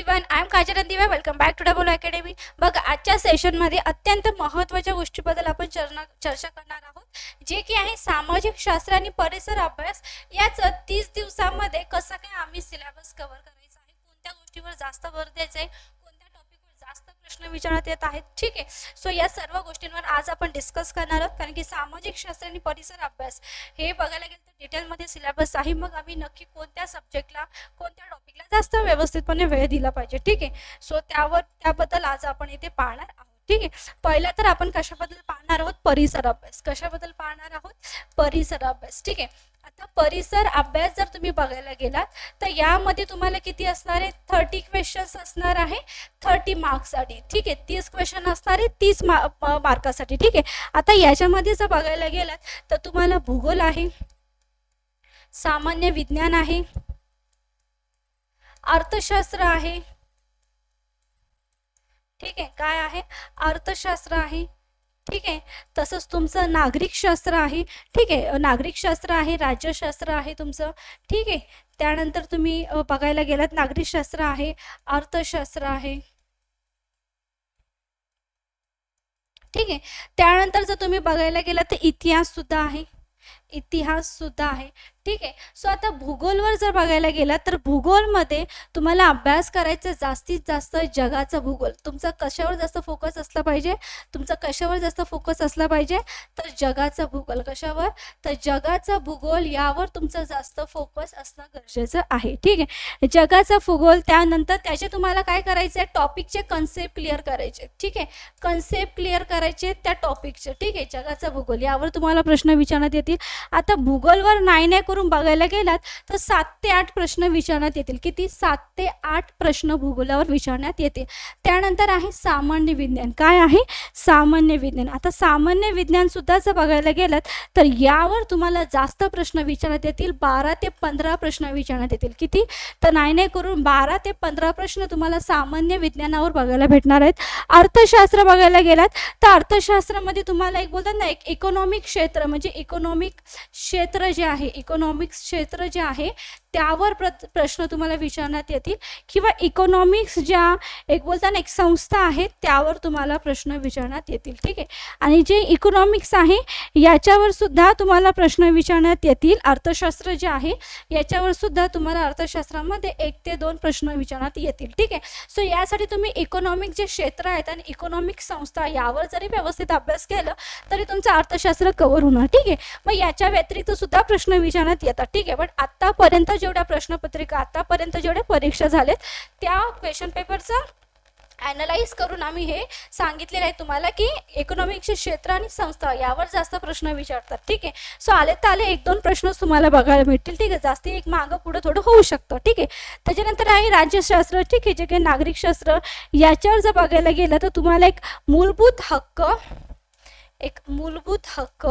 Everyone I am Kajal Diva welcome back to double academy बघ आजच्या सेशनमध्ये अत्यंत महत्त्वाच्या गोष्टीबद्दल आपण चर्चा चर्चा करणार आहोत जे की आहे सामाजिक शास्त्र आणि परिसर अभ्यास. याच तीस दिवसामध्ये कसं काय आम्ही सिलेबस कव्हर करायचा आहे कोणत्या गोष्टीवर जास्त भर द्यायचा आहे जास्त प्रश्न विचारण्यात येत आहेत. ठीक आहे. सो या सर्व गोष्टींवर आज आपण डिस्कस करणार आहोत. कारण की सामाजिक शास्त्र आणि परिसर अभ्यास हे बघायला गेलं तर डिटेलमध्ये सिलेबस आहे. मग आम्ही नक्की कोणत्या सब्जेक्टला कोणत्या टॉपिकला जास्त व्यवस्थितपणे वेळ दिला पाहिजे? ठीक आहे. सो त्यावर त्याबद्दल आज आपण इथे पाहणार आहोत. ठीक आहे. पहिला तर आपण कशाबद्दल पाहणार आहोत? परिसर अभ्यास. कशाबद्दल पाहणार आहोत? परिसर अभ्यास. ठीक आहे. परिसर अभ्यास जर तुम्ही बघायला गेलात तर यामध्ये तुम्हाला किती असणार आहे? थर्टी क्वेश्चन्स असणार आहे. थर्टी मार्क्ससाठी ठीक आहे? तीस क्वेश्चन असणार आहे. तीस मा मार्कासाठी ठीक आहे? आता याच्यामध्ये जर बघायला गेलात तर तुम्हाला भूगोल आहे सामान्य विज्ञान आहे अर्थशास्त्र आहे. ठीक आहे? काय आहे? अर्थशास्त्र आहे. ठीक आहे? तसंच तुमचं नागरिकशास्त्र आहे. ठीक आहे? नागरिकशास्त्र आहे राज्यशास्त्र आहे तुमचं. ठीक आहे? त्यानंतर तुम्ही बघायला गेलात नागरिकशास्त्र आहे अर्थशास्त्र आहे. ठीक आहे? त्यानंतर जर तुम्ही बघायला गेलात तर इतिहास सुद्धा आहे. इतिहास सुद्धा आहे. ठीक आहे? सो आता भूगोलवर जर बघायला गेला तर भूगोलमध्ये तुम्हाला अभ्यास करायचा जास्तीत जास्त जगाचा भूगोल. तुमचा कशावर जास्त फोकस असला पाहिजे? तुमचा कशावर जास्त फोकस असला पाहिजे? तर जगाचा भूगोल. कशावर? तर जगाचा भूगोल यावर तुमचा जास्त फोकस असणं गरजेचं आहे. ठीक आहे? जगाचा भूगोल त्यानंतर त्याचे तुम्हाला काय करायचं आहे टॉपिकचे कन्सेप्ट क्लिअर करायचे. ठीक आहे? कन्सेप्ट क्लिअर करायचे त्या टॉपिकचे. ठीक आहे? जगाचा भूगोल यावर तुम्हाला प्रश्न विचारण्यात येतील. आता भूगोलवर नाही नाही करून बघायला गेलात तर सात ते आठ प्रश्न विचारण्यात येतील. किती? सात ते आठ प्रश्न भूगोलावर विचारण्यात येतील. त्यानंतर आहे सामान्य विज्ञान. काय आहे? सामान्य विज्ञान. आता सामान्य विज्ञान सुद्धा जर बघायला गेलात तर यावर तुम्हाला जास्त प्रश्न विचारण्यात येतील. बारा ते पंधरा प्रश्न विचारण्यात येतील. किती? तर नाही नाही करून बारा ते पंधरा प्रश्न तुम्हाला सामान्य विज्ञानावर बघायला भेटणार आहेत. अर्थशास्त्र बघायला गेलात तर अर्थशास्त्रामध्ये तुम्हाला एक बोलतात ना एक इकॉनॉमिक क्षेत्र म्हणजे इकॉनॉमिक क्षेत्र जे आहे इकॉनॉमिक्स क्षेत्र जे आहे त्यावर प्र प्रश्न तुम्हाला विचारण्यात येतील. किंवा इकॉनॉमिक्स ज्या एक बोलताना एक संस्था आहे त्यावर तुम्हाला प्रश्न विचारण्यात येतील. ठीक आहे? आणि जे इकॉनॉमिक्स आहे याच्यावर सुद्धा तुम्हाला प्रश्न विचारण्यात येतील. अर्थशास्त्र जे आहे याच्यावर सुद्धा तुम्हाला अर्थशास्त्रामध्ये एक ते दोन प्रश्न विचारण्यात येतील. ठीक आहे? सो यासाठी तुम्ही इकॉनॉमिक जे क्षेत्र आहेत आणि इकॉनॉमिक संस्था यावर जरी व्यवस्थित अभ्यास केलं तरी तुमचं अर्थशास्त्र कव्हर होणार. ठीक आहे? मग याच्या व्यतिरिक्त सुद्धा प्रश्न विचारण्यात येतात. ठीक आहे पण आत्तापर्यंत जेवढ्या प्रश्नपत्रिका आत्तापर्यंत जेवढ्या परीक्षा झाल्यात त्या क्वेश्चन पेपरचं ॲनलाइज करून आम्ही हे सांगितलेलं आहे तुम्हाला की इकॉनॉमिक्सचे क्षेत्र आणि संस्था यावर जास्त प्रश्न विचारतात. ठीक आहे? सो आले तर आले एक दोन प्रश्न तुम्हाला बघायला मिळतील. ठीक आहे? जास्ती एक मागं पुढं थोडं होऊ शकतं. ठीक आहे? त्याच्यानंतर आहे राज्यशास्त्र. ठीक आहे? जे काही नागरिकशास्त्र याच्यावर जर बघायला गेलं तर तुम्हाला एक मूलभूत हक्क एक मूलभूत हक्क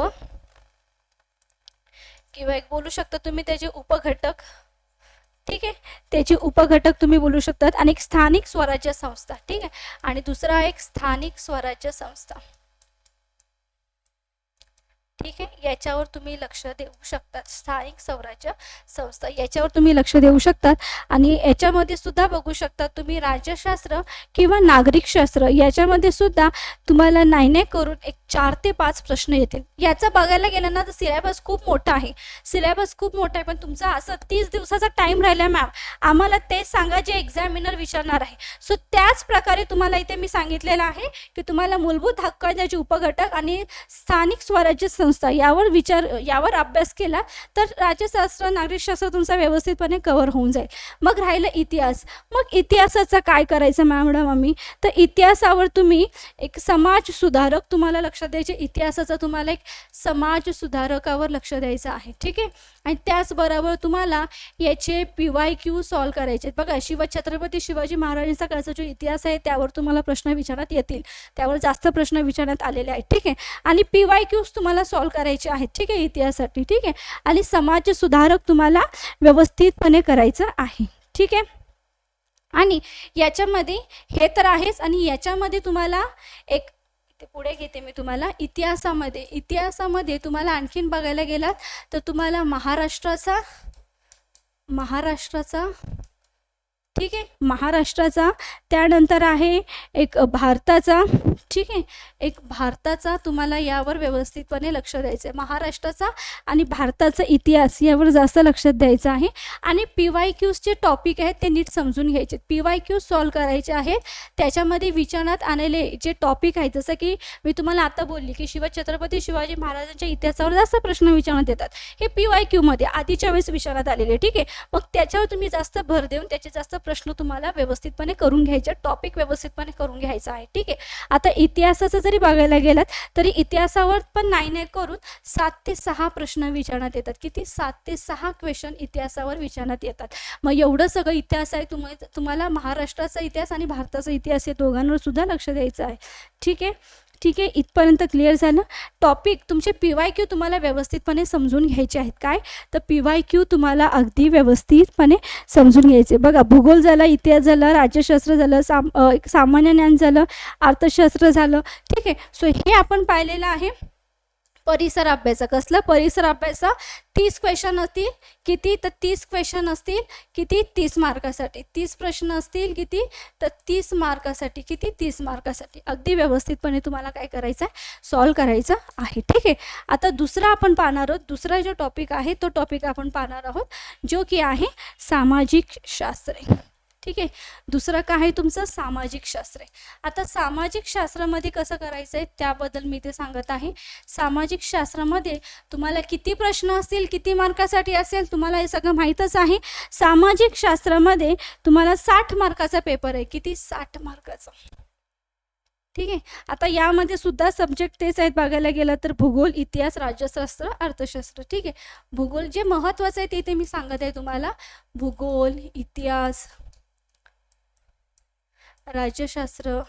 किंवा एक बोलू शकता तुम्ही त्याचे उपघटक. ठीक आहे? त्याचे उपघटक तुम्ही बोलू शकतात. आणि एक स्थानिक स्वराज्य संस्था. ठीक आहे? आणि दुसरा एक स्थानिक स्वराज्य संस्था. ठीक आहे? याच्यावर तुम्ही लक्ष देऊ शकतात. स्थानिक स्वराज्य संस्था. याच्यावर तुम्ही लक्ष देऊ शकतात. आणि याच्यामध्ये सुद्धा बघू शकतात तुम्ही राज्यशास्त्र किंवा नागरिकशास्त्र. याच्यामध्ये सुद्धा तुम्हाला नाही नाही करून एक चार ते पाच प्रश्न येतील. याचं बघायला गेलं ना तर सिलेबस खूप मोठा आहे. सिलेबस खूप मोठा आहे पण तुमचा असं तीस दिवसाचा टाईम राहिला मॅम आम्हाला तेच सांगा जे एक्झामिनर विचारणार आहे. सो त्याच प्रकारे तुम्हाला इथे मी सांगितलेलं आहे की तुम्हाला मूलभूत हक्क उपघटक आणि स्थानिक स्वराज्य संस्था यावर विचार यावर अभ्यास केला तर राज्यशास्त्र नागरिकशास्त्र तुमचा व्यवस्थितपणे कव्हर होऊन जाईल. मग राहिलं इतिहास. मग इतिहासाचं काय करायचं मॅडम आम्ही तर इतिहासावर तुम्ही एक समाज सुधारक तुम्हाला लक्ष द्यायचे. इतिहासाचा तुम्हाला एक समाज सुधारकावर लक्ष द्यायचं आहे. ठीक आहे? आणि त्याचबरोबर तुम्हाला याचे पी वाय क्यू सॉल्व करायचे आहेत. बघा शिव छत्रपती शिवाजी महाराजांचा काळचा जो इतिहास आहे त्यावर तुम्हाला प्रश्न विचारण्यात येतील. त्यावर जास्त प्रश्न विचारण्यात आलेले आहेत. ठीक आहे? आणि पी वाय क्यूज तुम्हाला सॉल्व करायचे आहेत. ठीक आहे? इतिहासासाठी. ठीक आहे? आणि समाज सुधारक तुम्हाला व्यवस्थितपणे करायचं आहे. ठीक आहे? आणि याच्यामध्ये हे तर आहेच. आणि याच्यामध्ये तुम्हाला एक ते पुढे घेते मी तुम्हाला. इतिहासामध्ये इतिहासामध्ये तुम्हाला आणखीन बघायला गेलात तर तुम्हाला महाराष्ट्राचा महाराष्ट्राचा ठीक आहे? महाराष्ट्राचा त्यानंतर आहे एक भारताचा ठीक आहे? एक भारताचा तुम्हाला यावर व्यवस्थितपणे लक्ष द्यायचं आहे महाराष्ट्राचा आणि भारताचा इतिहास यावर जास्त लक्ष द्यायचं आहे. आणि पी वाय क्यूजचे टॉपिक आहेत ते नीट समजून घ्यायचे. पी वाय क्यूज सॉल्व करायचे आहेत. त्याच्यामध्ये विचारण्यात आलेले जे टॉपिक आहेत जसं की मी तुम्हाला आता बोलली की शिव छत्रपती शिवाजी महाराजांच्या इतिहासावर जास्त प्रश्न विचारण्यात येतात. हे पी वाय क्यूमध्ये आधीच्या वेळेस विचारण्यात आलेले ठीक आहे? मग त्याच्यावर तुम्ही जास्त भर देऊन त्याचे जास्त प्रश्न तुम्हाला व्यवस्थितपणे करून घ्यायचे टॉपिक व्यवस्थितपणे करून घ्यायचा आहे. ठीक आहे? आता इतिहासाचं जरी बघायला गेलात तरी इतिहासावर पण नाही नाही करून सात ते सहा प्रश्न विचारण्यात येतात. किती? सात ते सहा क्वेश्चन इतिहासावर विचारण्यात येतात. मग एवढं सगळं इतिहास आहे तुम तुम्हाला महाराष्ट्राचा इतिहास आणि भारताचा इतिहास या दोघांवर सुद्धा लक्ष द्यायचं आहे. ठीक आहे? ठीक आहे इथपर्यंत क्लिअर झालं. टॉपिक तुमचे पी वाय क्यू तुम्हाला व्यवस्थितपणे समजून घ्यायचे आहेत काय? तर पी वाय क्यू तुम्हाला अगदी व्यवस्थितपणे समजून घ्यायचे. बघा भूगोल झाला इतिहास झाला राज्यशास्त्र झालं साम एक सामान्य ज्ञान झालं अर्थशास्त्र झालं. ठीक आहे सो हे आपण पाहिलेलं आहे. परिसर अभ्यास. कसलं परिसर अभ्यास? तीस क्वेश्चन असतील किती? तर तीस क्वेश्चन असतील किती? तीस मार्कासाठी. तीस प्रश्न असतील किती? तर तीस मार्कासाठी. किती? तीस मार्कासाठी. अगदी व्यवस्थितपणे तुम्हाला काय करायचं आहे सॉल्व करायचं आहे. ठीक आहे? आता दुसरा आपण पाहणार आहोत. दुसरा जो टॉपिक आहे तो टॉपिक आपण पाहणार आहोत जो की आहे सामाजिक शास्त्रे. ठीक आहे. दुसरं काय आहे तुमचं? सामाजिक शास्त्र आता सामाजिक शास्त्रामध्ये कसं करायचं आहे त्याबद्दल मी ते सांगत आहे. सामाजिक शास्त्रामध्ये तुम्हाला किती प्रश्न असतील किती मार्कासाठी असेल तुम्हाला हे सगळं माहीतच आहे. सामाजिक शास्त्रामध्ये तुम्हाला साठ मार्काचा पेपर आहे. किती? साठ मार्काचा. ठीक आहे. आता यामध्ये सुद्धा सब्जेक्ट तेच आहेत बघायला गेलं तर भूगोल इतिहास राज्यशास्त्र अर्थशास्त्र. ठीक आहे. भूगोल जे महत्त्वाचं आहे ते ते मी सांगत आहे तुम्हाला. भूगोल इतिहास राज्यशास्त्र.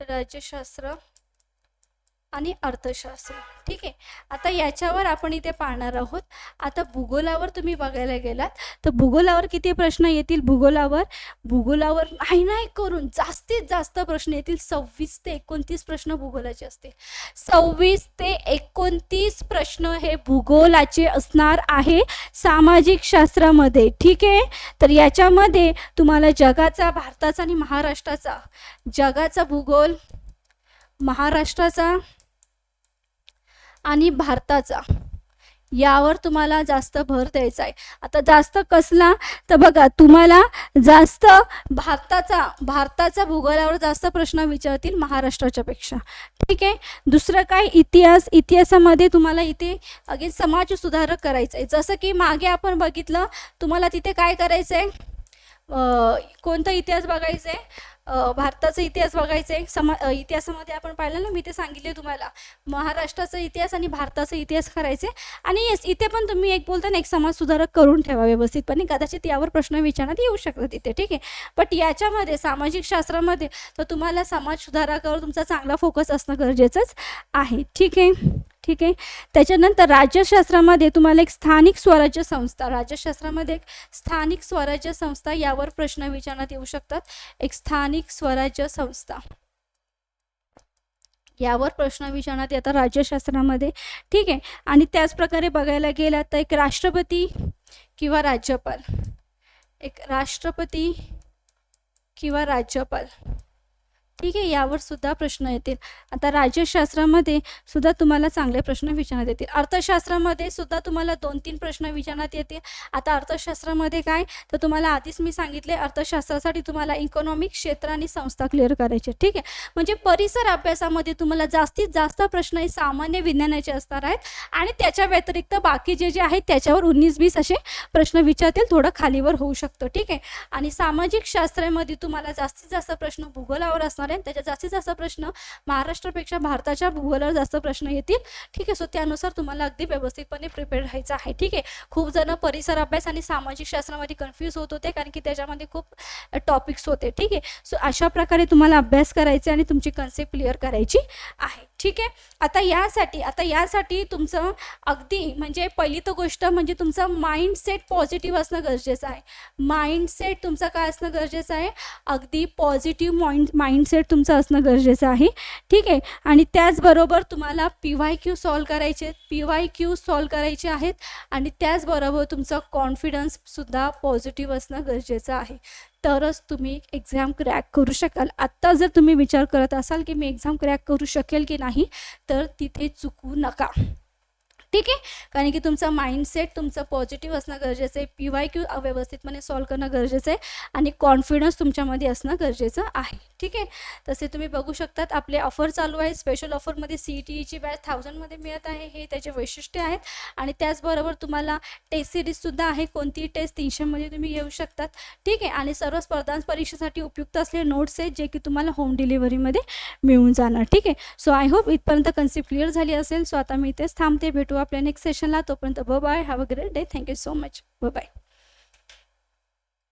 राज्यशास्त्र. आणि अर्थशास्त्र. ठीक आहे? आता याच्यावर आपण इथे पाहणार आहोत. आता भूगोलावर तुम्ही बघायला गेलात तर भूगोलावर किती प्रश्न येतील? भूगोलावर भूगोलावर नाही नाही करून जास्तीत जास्त प्रश्न येतील. सव्वीस ते एकोणतीस प्रश्न भूगोलाचे असतील. सव्वीस ते एकोणतीस प्रश्न हे भूगोलाचे असणार आहे सामाजिक शास्त्रामध्ये. ठीक आहे? तर याच्यामध्ये तुम्हाला जगाचा भारताचा आणि महाराष्ट्राचा. जगाचा भूगोल महाराष्ट्राचा आणि भारताचा. यावर तुम्हाला जास्त भर द्यायचा आहे. आता जास्त कसला? तर बघा तुम्हाला जास्त भारताचा भारताचा भूगोलावर जास्त प्रश्न विचारतील महाराष्ट्राच्या पेक्षा ठीक आहे? दुसरं काय? इतिहास इतिहासामध्ये तुम्हाला इथे अगेन समाज सुधारक करायचं आहे जसं की मागे आपण बघितलं तुम्हाला तिथे काय करायचं आहे कोणता इतिहास बघायचा आहे भारताचा इतिहास बघायचा आहे समा इतिहासामध्ये आपण पाहिलं ना मी ते सांगितले तुम्हाला. महाराष्ट्राचा इतिहास आणि भारताचा इतिहास करायचे आणि येस इथे पण तुम्ही एक बोलता ना एक समाज सुधारक करून ठेवा व्यवस्थितपणे. कदाचित यावर प्रश्न विचारण्यात येऊ शकतात तिथे ठीक आहे? बट याच्यामध्ये सामाजिक शास्त्रामध्ये तर तुम्हाला समाज सुधारकावर तुमचा चांगला फोकस असणं गरजेचंच आहे ठीक आहे? ठीक आहे? त्याच्यानंतर राज्यशास्त्रामध्ये तुम्हाला एक स्थानिक स्वराज्य संस्था राज्यशास्त्रामध्ये एक स्थानिक स्वराज्य संस्था यावर प्रश्न विचारण्यात येऊ शकतात. एक स्थानिक स्वराज्य संस्था. यावर प्रश्न विचारण्यात येतात राज्यशास्त्रामध्ये. ठीक आहे? आणि त्याचप्रकारे बघायला गेला तर एक राष्ट्रपती किंवा राज्यपाल. एक राष्ट्रपती किंवा राज्यपाल. ठीक आहे यावर सुद्धा प्रश्न येतील. आता राज्यशास्त्रामध्ये सुद्धा तुम्हाला चांगले प्रश्न विचारण्यात येतील. अर्थशास्त्रामध्ये सुद्धा तुम्हाला दोन तीन प्रश्न विचारण्यात येतील. आता अर्थशास्त्रामध्ये काय? तर तुम्हाला आधीच मी सांगितले अर्थशास्त्रासाठी तुम्हाला इकॉनॉमिक क्षेत्र आणि संस्था क्लिअर करायचे. ठीक आहे? म्हणजे परिसर अभ्यासामध्ये तुम्हाला जास्तीत जास्त प्रश्न हे सामान्य विज्ञानाचे असणार आहेत आणि त्याच्या व्यतिरिक्त बाकी जे जे आहेत त्याच्यावर उन्नीस वीस असे प्रश्न विचारतील थोडं खालीवर होऊ शकतं. ठीक आहे? आणि सामाजिक शास्त्रामध्ये तुम्हाला जास्तीत जास्त प्रश्न भूगोलावर असणार आहे. त्याच्यात जास्तीत जास्त प्रश्न महाराष्ट्रापेक्षा भारताच्या भूगोलावर जास्त प्रश्न येतील. ठीक आहे. सो त्यानुसार तुम्हाला अगदी व्यवस्थितपणे प्रिपेअर राहायचं आहे. ठीक आहे. खूप जण परिसर अभ्यास आणि सामाजिक शास्त्रामध्ये कन्फ्यूज होत होते कारण की त्याच्यामध्ये खूप टॉपिक्स होते. ठीक आहे. सो अशा प्रकारे तुम्हाला अभ्यास करायचे आणि तुमची कन्सेप्ट क्लिअर करायची आहे. ठीक आहे? आता यासाठी आता यासाठी तुमचं अगदी म्हणजे पहिली तर गोष्ट म्हणजे तुमचं माइंडसेट पॉझिटिव्ह असणं गरजेचं आहे. माइंडसेट तुमचं काय असणं गरजेचं आहे? अगदी पॉझिटिव्ह माइंड माइंडसेट तुमचं असणं गरजेचं आहे. ठीक आहे? आणि त्याचबरोबर तुम्हाला पी वाय क्यू सॉल्व करायचे आहेत. पी वाय क्यू सॉल्व करायचे आहेत. आणि त्याचबरोबर तुमचं कॉन्फिडन्ससुद्धा पॉझिटिव्ह असणं गरजेचं आहे. तरच तुम्ही एक्झाम क्रॅक करू शकाल. आत्ता जर तुम्ही विचार करत असाल की मी एक्झाम क्रॅक करू शकेल की नाही तर तिथे चुकू नका. ठीक आहे? कारण की तुमचा माइंडसेट तुमचं पॉझिटिव्ह असणं गरजेचं आहे. पी वाय क्यू व्यवस्थितपणे सॉल्व करणं गरजेचं आहे. आणि कॉन्फिडन्स तुमच्यामध्ये असणं गरजेचं आहे. ठीक आहे? तसे तुम्ही बघू शकतात आपले ऑफर चालू आहे स्पेशल ऑफरमध्ये सी ई टी ईची बॅच थाउजंडमध्ये मिळत आहे. हे त्याचे वैशिष्ट्य आहेत. आणि त्याचबरोबर तुम्हाला टेस्ट सिरीजसुद्धा आहे. कोणतीही टेस्ट तीनशेमध्ये तुम्ही घेऊ शकतात. ठीक आहे? आणि सर्व स्पर्धा परीक्षेसाठी उपयुक्त असलेले नोट्स आहेत जे की तुम्हाला होम डिलिव्हरीमध्ये मिळून जाणार. ठीक आहे? सो आय होप इथपर्यंत कन्सेप्ट क्लिअर झाली असेल. सो आता मी इथेच थांबते. भेटू आपल्या नेक्स्ट सेशनला तोपर्यंत ब bye have a great day thank you so much ब बाय